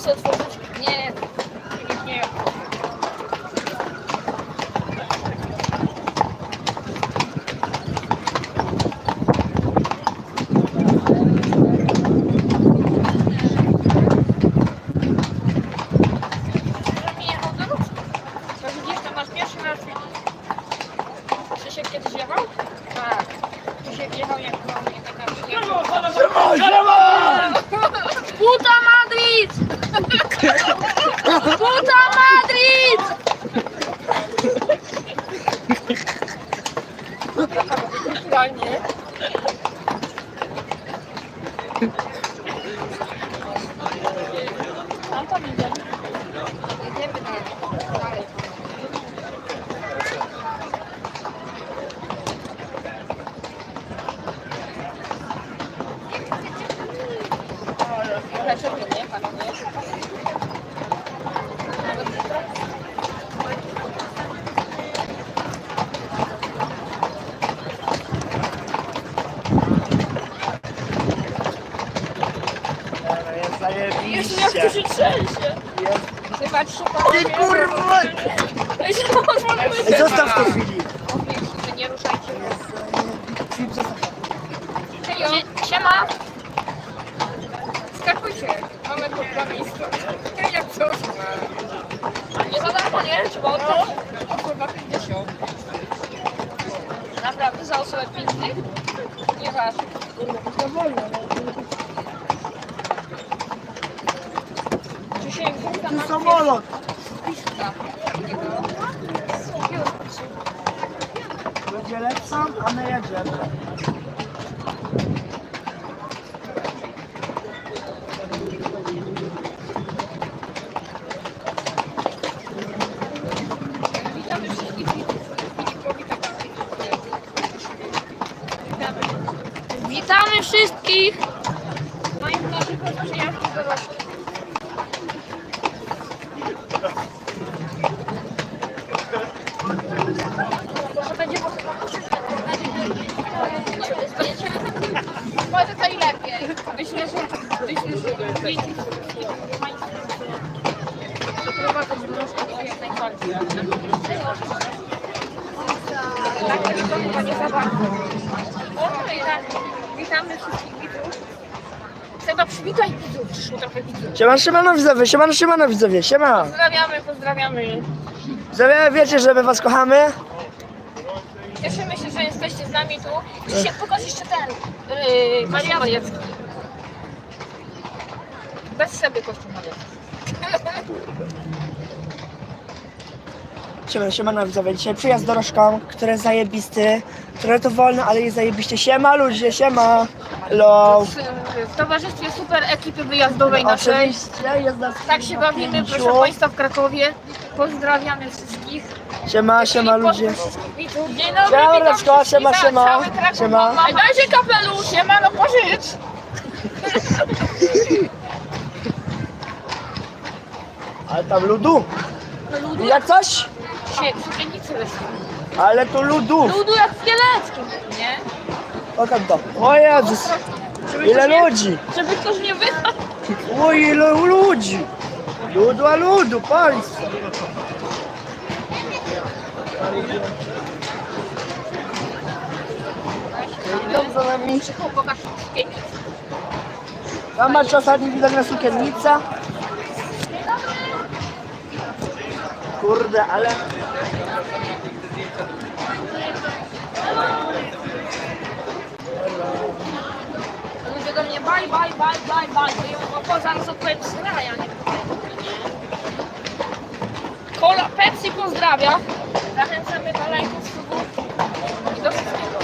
Sobie otworzyć. Nie, nie, nie. Tak. Puta! Puta Madrid! Kulturalnie. Tam tam idziemy. Jedziemy dalej. dalej. Dlaczego nie, panowie? Jest Jezu, jak to zajebiście. się trzęsie! Zobaczcie, panowie. Ty kurwa! Ej, pozwólmy Ej, Zostaw to chwili. Że nie ruszajcie. Filip, zostaw. Serio? Siema! Skakujcie. Mamy po prawej stronie. Jak coś. Nie za darmo, nie? Trzeba oddać. Kurwa 50. Naprawdę, za osobę 5 Nie waż. To wolno. Czy się wrzuca Tu samolot. Będzie lepsza, a my jedziemy. Witamy wszystkich widzów. Filipowi taka Witamy. Witamy wszystkich! Moim naszych przyjaciół dorosłych. Może będzie Może to i lepiej. Myślę, że myślę, że jak najbardziej. Tak, to chyba nie za bardzo. O, no i tak. Witamy wszystkich widzów. Chyba przywitaj widzów, przyszło trochę widzów. Siema, siemano widzowie, siemano, siemano widzowie, siema. Pozdrawiamy, pozdrawiamy. Widzowie, wiecie, że my was kochamy? Cieszymy się, że jesteście z nami tu. Dzisiaj pokaż jeszcze ten yy, Maria Majecki. Bez siebie kościół Majecki. Siema, siemano widzowie, dzisiaj przyjazd dorożką, który jest zajebisty, które to wolno, ale jest zajebiście. Siema ludzie, siema. Hello. W towarzystwie super ekipy wyjazdowej naszej. Oczywiście, jest nas Tak się bawimy, pięciu. proszę Państwa, w Krakowie. Pozdrawiamy wszystkich. Siema, siema ludzie. Siema, wszystkich, siema, siema. Siema. Ej, Dajcie kapelusz, siema, no pożycz. Ale tam ludu. Ludu Jak coś? Sukiennicy. Ale tu ludu. Ludu jak w Kieleckim, nie? Pokaż to. O Jezus. Żeby Ile ktoś nie- ludzi. Żeby ktoś nie wydał. Oj, ile ludzi. Ludu, a ludu, państwo. Idą za pokaż sukiennicę. Tam macie ostatni widok na sukiennica. Kurde, ale... Ludzie do mnie baj, baj, baj, baj, baj. To ją o, zaraz odpowiem ja nie Kola Pepsi pozdrawia. Zachęcamy do lajków, subów i do wszystkiego.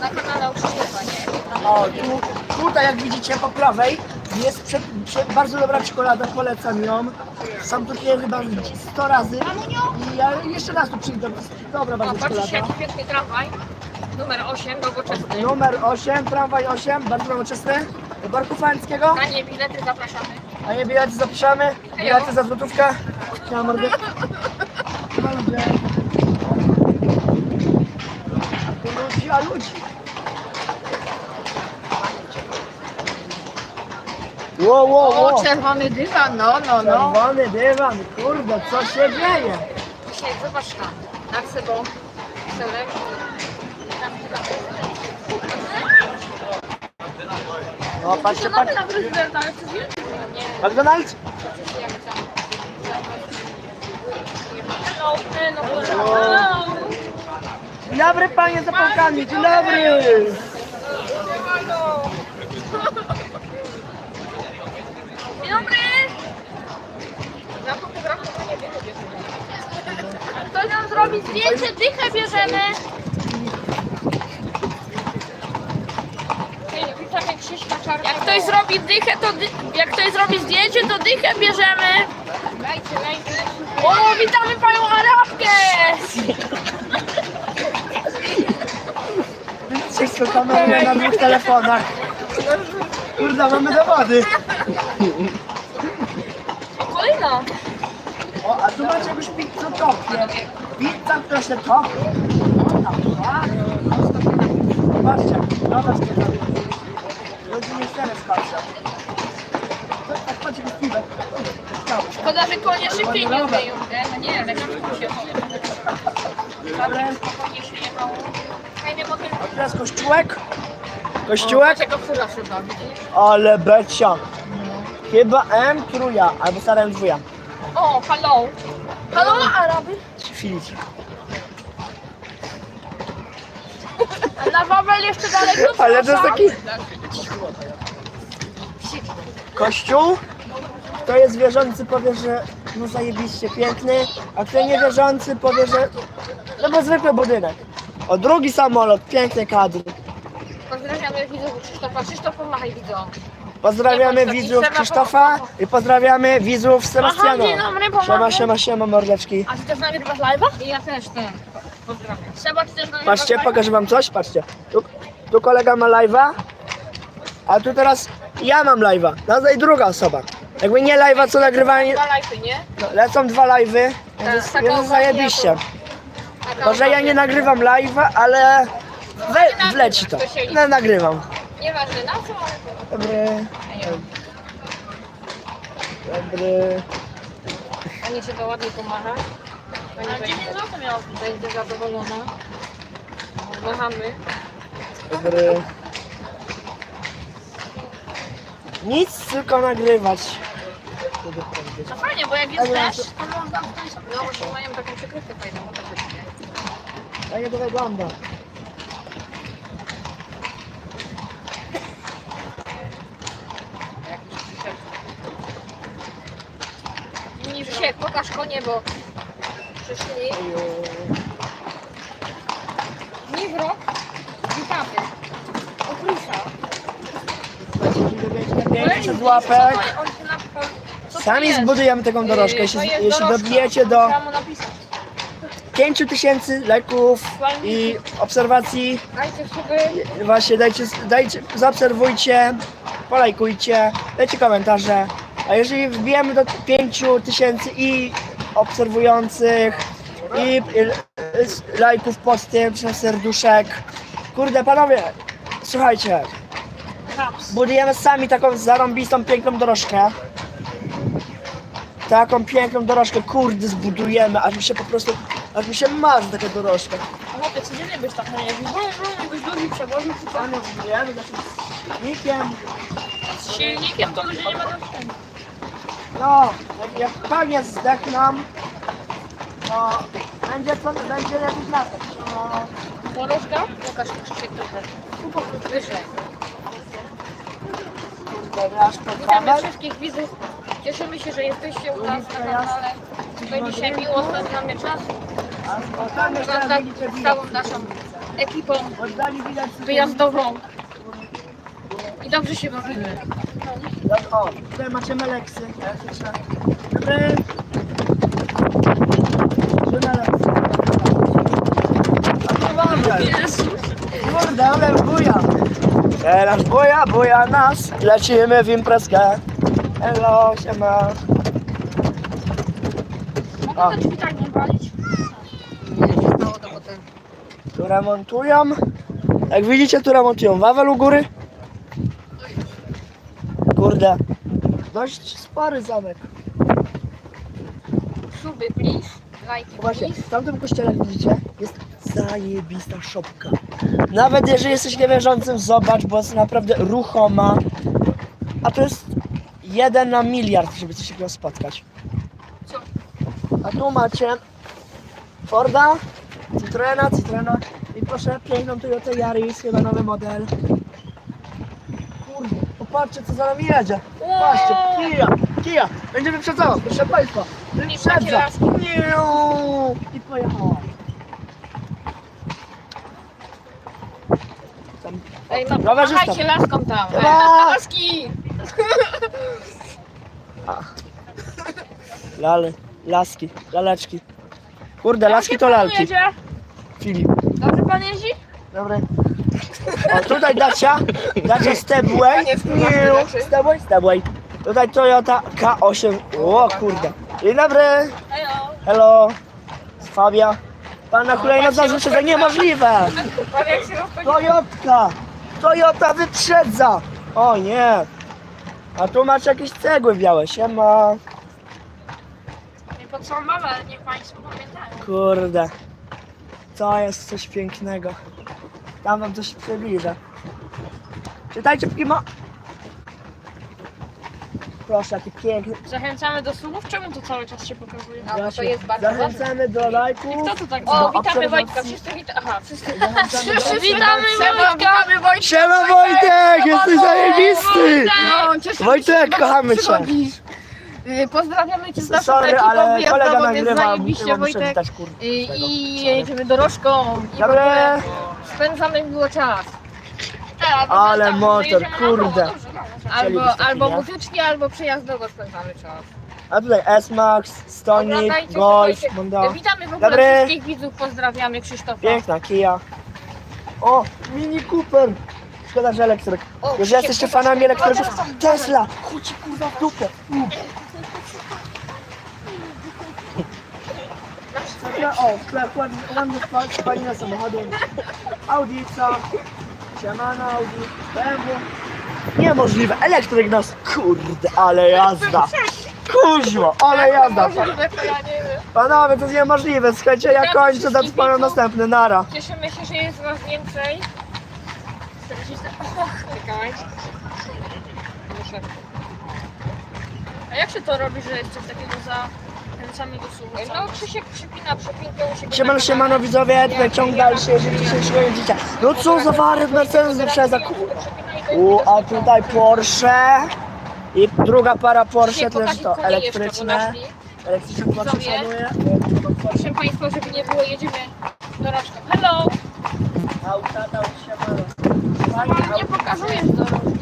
Na kanale Krzysztofa, nie? O, tu, tutaj jak widzicie po prawej Jest prze, prze, bardzo dobra czekolada, polecam ją. Sam tu piję chyba 100 razy i ja jeszcze raz tu przyjdę. Dobra bardzo patrzcie czekolada. jaki piękny tramwaj. Numer 8, nowoczesny. Numer 8, tramwaj 8, bardzo nowoczesny. Do Barku Fańskiego. Tanie bilety zapraszamy. A nie bilety zapiszemy. Bilety za złotówkę. Ja mordę. Chyba lubię. A tu ludzi. Wow, wow, wow. O, czerwony dywan, no, no, no. Czerwony dywan, kurde, co się dzieje? Dzisiaj zobacz tam, nad sobą selek. Tam O, patrzcie, patrzcie. McDonald's? tam. Hello, no, hello. Dzień dobry panie zapałkami, dzień dobry. Dzień dobry. Gdzie Ktoś nam zrobi zdjęcie, dychę bierzemy. Jak ktoś zrobi dychę, to dy... jak ktoś zrobi zdjęcie, to dychę bierzemy. Dajcie, dajcie. O, witamy panią Arabkę! Wszystko kameruje na dwóch telefonach. Kurde, mamy dowody. Kolejna. O, a tu macie jakąś pizzę topie. Pizza, która się topi. A, ładnie. Zobaczcie, zobaczcie. Ludzie nie chcemy spatrzeć. Tak, patrzcie, jest piwek. Szkoda, że konie szybciej nie zmyją. No nie, ale szybko się Dobre. spokojnie się jechało. Fajny motyl. Teraz kościółek. Kościółek. Czego fura chyba, widzisz? Ale becia. Chyba M truja, albo stara M dwuja. O, hello. Hello, Araby. Filip. Na Wawel jeszcze daleko. Ale to jest taki kościół. Kto jest wierzący powie, że no zajebiście piękny, a kto niewierzący powie, że no bo zwykły budynek. O drugi samolot, piękny kadr. Pozdrawiamy widzów Krzysztofa. Krzysztof, pomachaj widzom. Pozdrawiamy Nie, widzów Krzysztofa i pozdrawiamy widzów Sebastiana. dzień dobry, Siema, pomagam. siema, siema mordeczki. A ty też nagrywasz live'a? I ja też, też. Pozdrawiam. Seba, ty też nagrywasz Patrzcie, live'a? pokażę wam coś, patrzcie. Tu, tu kolega ma live'a, a tu teraz ja mam live'a. I druga osoba. Jakby nie live'a, co nagrywanie. Dwa live'y, nie? No, lecą dwa live'y, Tak, więc jest uwaga zajebiście. Może ja nie nagrywam live'a, ale we, wleci to. No nagrywam. Nieważne na co, ale... Dobry, dobry. Pani się to ładnie pomacha. Pani będzie, 9 zł miała. Będzie zadowolona. Machamy. Dobry. Nic, tylko nagrywać. No fajnie, bo jak jest deszcz, to można. No właśnie mają taką przykrywkę fajną, o tak będzie. Tak jak to wygląda. Mini wsiek, pokaż konie, bo przyszli. Niwrok, witamy. Oprysa. Pięćset łapek. Sami zbudujemy taką dorożkę. Jeśli, jeśli dobijecie do. 5 tysięcy leków i obserwacji, Dajcie suby. właśnie dajcie, dajcie, zaobserwujcie, polajkujcie, dajcie komentarze. A jeżeli wbijemy do 5 tysięcy i obserwujących, i lajków pod tym, przez serduszek, kurde panowie, słuchajcie, budujemy sami taką zarąbistą, piękną dorożkę. Taką piękną dorożkę, kurde, zbudujemy, aż mi się po prostu, aż mi się marzy taka dorożka. Chłopie, codziennie byś tak na jeździł. Brum, brum, byś drugi przewoził czy co? Sami zbudujemy takim silnikiem. Z silnikiem to ludzie nie będą wstępni. No, jak, jak panie zdechną, to będzie co, będzie lepiej latać. No, Dorożka? Pokaż Krzysiek trochę. Wyżej. kurde, aż pod Witamy kabel. wszystkich widzów. Cieszymy się, że jesteście u nas na kanale. Będzie dzisiaj miło spędzamy czas z, całą naszą ekipą wyjazdową. I dobrze się bawimy. O, tutaj macie meleksy elektryczne. Trzy meleksy. A to mamy. Kurde, ale buja. Teraz buja, buja nas. Lecimy w imprezkę. Hello, siema. Mogę te drzwi tak nie walić? Tu remontują. Jak widzicie, tu remontują wawel u góry. Kurde. Dość spory zamek. Suby, please. Lajki, Właśnie, please. w tamtym kościele, jak widzicie, jest zajebista szopka. Nawet jeżeli jesteś niewierzącym, zobacz, bo jest naprawdę ruchoma. A to jest jeden na miliard, żeby coś takiego spotkać. Co? A tu macie Forda, Citroena, Citroena i proszę piękną Toyota Yaris, chyba nowy model. Kurde, popatrzcie co za nami jedzie. Patrzcie, Kia, Kia, będzie wyprzedzała, proszę Państwa. Wyprzedza. I pojechała. Tam, Ej, no, Rowerzysta. machajcie laską tam. Ej. Laski! lale, laski, laleczki. Kurde, laski to lalki. jedzie? Filip. Dobrze pan jeździ? Dobry. O, tutaj Dacia, Dacia Stepway. Nie, Stepway, Stepway. Tutaj Toyota K8. O kurde. Dzień dobry. Hejo. Hello. Fabia. Pan na hulajnodze wyprzedza niemożliwe. Pan jak się rozchodzi? Toyotka. Toyota wyprzedza. O nie. A tu masz jakieś cegły białe. Siema. Nie podsumowałem, ale niech państwo pamiętają. Kurde. To jest coś pięknego. Tam wam coś przybliżę. Czytajcie Pimo. Proszę, jakie piękne. Zachęcamy do słów. Czemu to cały czas się pokazuje? A, bo to jest bardzo Zachęcamy do lajków. Kto to tak Do O, witamy obserwacji. Wojtka. Wszyscy witamy. Aha, wszyscy. Zachęcamy do Witamy Wojtka! witamy Wojtka! Siema Wojtek, jesteś zajebisty! No, cieszymy Wojtek, że kochamy cię. przychodzisz. Y, Pozdrawiamy cię z naszą Sorry, ekipą ale kolega wyjazdową, więc nagrywa, zajebiście Wojtek. przywitać kurde. Y, I jedziemy dorożką. I w Dobry. ogóle spędzamy miło czas. Ale motor, kurde. Albo, albo nie? muzycznie, albo przejazdowo spędzamy czas. A tutaj S-Max, Stonik, Oglądajcie, Golf, słuchajcie. Mondo. Witamy w ogóle Dobry. wszystkich widzów, pozdrawiamy Krzysztofa. Piękna Kia. O, Mini Cooper. Szkoda, że elektryk. O, Jeżeli Krzysiek, jesteście fanami elektryków. Tesla, chodźcie kurwa w dupę. U. O, sklep, ładny, ładny sklep, spalina samochodem. Audica, siemano Audi, BMW. Niemożliwe, elektryk nas, kurde, ale jazda. Kuźmo, ale jazda. Panowie, to jest niemożliwe, słuchajcie, ja kończę, zadzwonię następny, nara. Cieszymy się, że jest was więcej. 40... Czekaj. Muszę. A jak się to robi, że jest coś takiego zachęcamy do słuchu? No Krzysiek przypina przepinkę siebie. Siemano, na siemano kanale. widzowie, ciąg dalszy, jeżeli dzisiejszego dziecię. No co za wary, Mercedes wyprzedza, kur... U, a tutaj Porsche i druga para Porsche, Krzysiek, to elektryczne. Elektryczne Porsche Widzowie. Proszę Państwa, żeby nie było, jedziemy dorożką. Hello! Auta, dał siemano. Pan nie pokazujesz dorożki.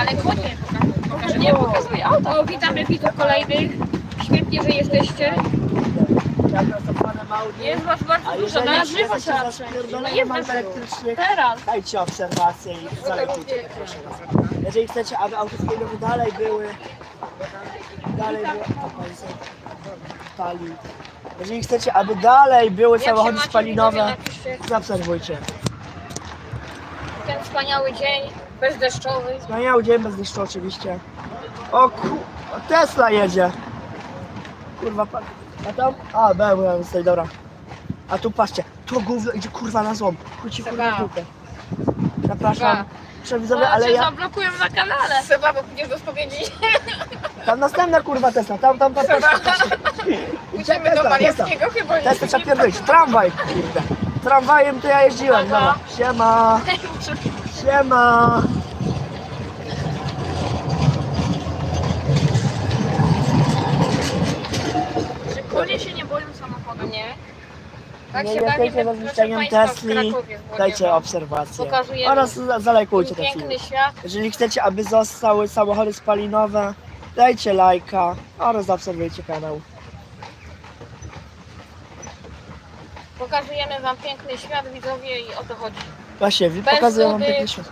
Ale konie nie pokazuje. Pokażę, nie pokazuje auto. O, witamy widzów kolejnych. Świetnie, że jesteście. To Audi. Jest was bardzo A dużo, jeżeli na żywo trzeba. No jest mam elektrycznych, Teraz. dajcie obserwację i zalejkujcie, proszę was. Jeżeli chcecie, aby auto spalinowe dalej były, dalej były, pali. Jeżeli chcecie, aby dalej były Jak się samochody macie, spalinowe, widzowie, napiszcie. zaobserwujcie. Ten wspaniały dzień, bezdeszczowy. Wspaniały dzień bez deszczu oczywiście. O ku... Tesla jedzie. Kurwa, pa... a tam? A, byłem tutaj, dobra. A tu patrzcie, to gówno idzie kurwa na złom. Chodźcie kurwa Seba. Przepraszam. Seba. Przewidzowie, ale ja... zablokują na kanale. Seba, bo pójdziesz do spowiedzi. Tam następna kurwa Tesla, tam, tam, tam, tam. Pójdziemy do Mariackiego chyba. nie? Tesla trzeba pierdolić. Tramwaj, kurde. Tramwajem to ja jeździłem, dobra. Siema, siema. Czy konie się nie boją samochodu? Nie. Tak Nie się jesteście proszę Państwa, w Tesli, Krakowie w dajcie obserwację. Pokazujemy Oraz za- zalajkujcie te filmy. Piękny świat. Jeżeli chcecie, aby zostały samochody spalinowe, dajcie lajka oraz zaobserwujcie kanał. Pokazujemy Wam piękny świat, widzowie, i o to chodzi. Właśnie, wy Bez pokazuję wam piękny świat.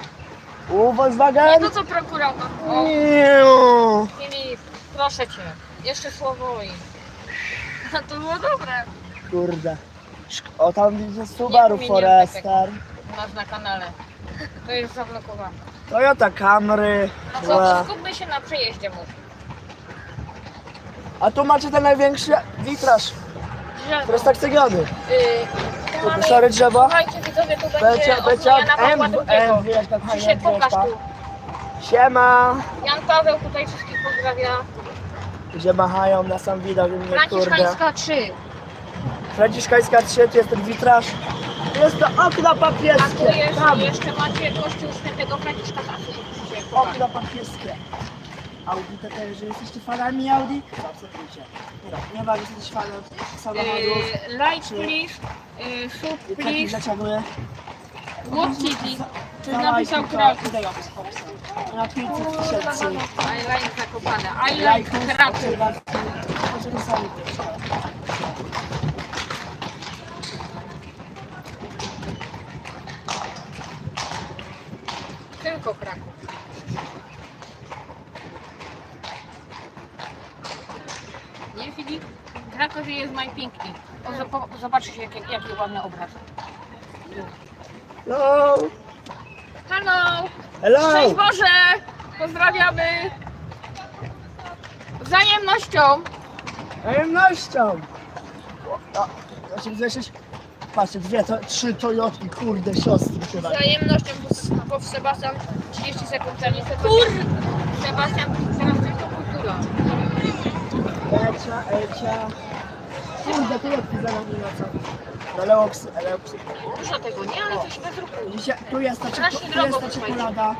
U, Nie Volkswagen! to co prokurator. O, Miu. Filip, proszę Cię. Jeszcze słowo i... To było dobre. Kurde. O, tam widzę Subaru Nie, nie, nie, Forester. Masz na kanale. To jest zablokowane. Toyota Camry. A co, Ła. skupmy się na przejeździe mów. A tu macie ten największy witraż, który jest tak ceniony. Yy, tu mamy... Szare drzewo. Słuchajcie, widzowie, tu będzie Pawła II. Tak fajnie Krzysiek, pokaż tu. Siema. Jan Paweł tutaj wszystkich pozdrawia. Gdzie machają na sam widok, mnie kurde. Franciszkańska 3. Franciszkańska 3, to jest ten witraż. Jest to okna A tu jest, Tam. jeszcze macie kościół świętego Franciszka z Asyżu. Okna papieskie. Audi to też, jeżeli jesteście fanami Audi, zaobserwujcie. Dobra, nie ma, że jesteście fanem samochodów. Yy, Like please, yy, sub I takich please, ogólnie. what city? Czy napisał Kraków? Tutaj opis, opis. Na 500 tysięcy. I like Zakopane. I like Kraków. Możemy sami też. Tylko Kraków. Nie Filip? Krakowie jest najpiękniej. O, zob- Zobaczcie jakie, jakie ładne obrazy. Hello! Hello! Szczęść Hello! Boże! Pozdrawiamy! Wzajemnością! Tajemnością! O, Znaczy, jeszcze... Patrzcie, dwie, to, trzy Toyotki, kurde, siostry chyba. Wzajemnością, bo, bo Sebastian 30 sekund temu. Kur! Sebastian, teraz tylko kultura. Ecia, Ecia. Kurde, Toyotki za nami lecą. No, Leoksy, Leoksy. Dużo tego, nie? Ale coś bez ruchu. Widzicie, tu jest ta, czeko- Strasznie tu jest ta czekolada.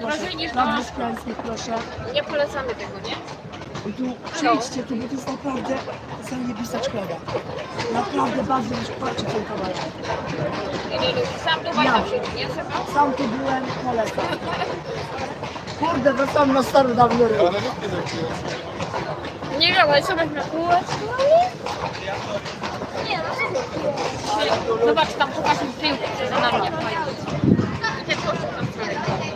Proszę, Drożej niż na na- proszę. Nie polecamy tego, nie? I tu przyjdźcie tu, bo to jest naprawdę zajebista czekolada. Naprawdę bardzo już patrzcie ten kawałek. Sam Dubaj Ja. tam siedzi, nie Seba? Sam tu byłem, polecam. Kurde, wracam na stary dawny ryb. Nie wiem, ale co weźmie kółeczko? Nie, no Zobacz, tam pokaż mi tył, za nami. I ten kościół tam dalej.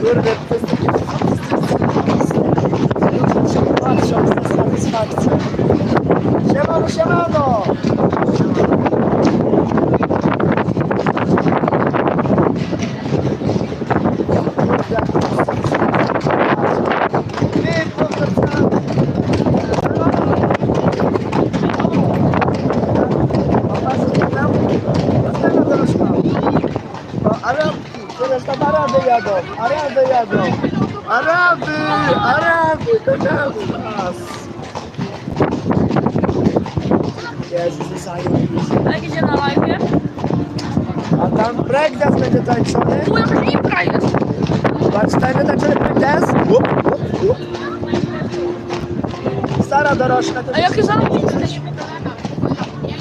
Kurde, to jest takie Ludzie się patrzą z satysfakcją. Siemano, siemano! Ty, powracamy. Następna dorożka. O, Arabki, teraz tam Araby jadą, Araby jadą. Araby, Araby, to nas. Jezus. A gdzie na live? A tam breakdance będzie tańczony. Tu jakaś impra jest. Patrz, tajny tańczony breakdance. Łup, łup, łup. Stara dorożka. to A jakie zarobiste?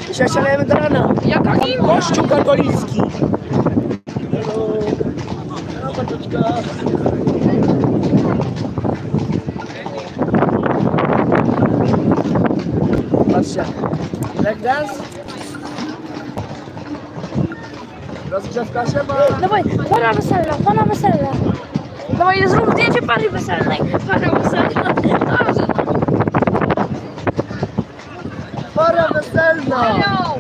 Dzisiaj szalejemy do rana. Jaka impra? Kościół katolicki. Hello. No, patoczka. Patrzcie. Breakdance. Rozgrzewka się ma. Dawaj, para weselna, para weselna. Dawaj, zrób zdjęcie pary weselnej. Para weselna. Dobrze. Pora weselna. Hello!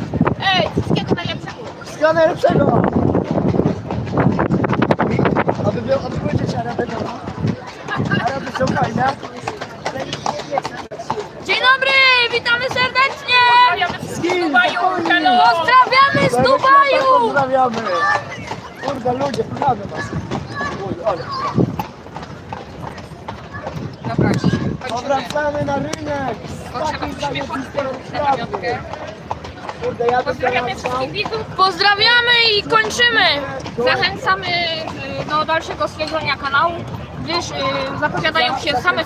Ej, wszystkiego najlepszego. Wszystkiego najlepszego. Aby, był, aby były dzieci Araby, no. Araby są fajne. Ale nie wiecie. Dzień dobry, witamy serdecznie. Z Dubaju. Pozdrawiamy z Dubaju. Pozdrawiamy. Kurde ludzie, pozdrawiam was. Dobra. Powracamy na rynek. Z. Kurde, ja Pozdrawiamy wszystkich widzów. Pozdrawiamy i kończymy! Zachęcamy y, do dalszego śledzenia kanału, gdyż y, zapowiadają się same ciekawe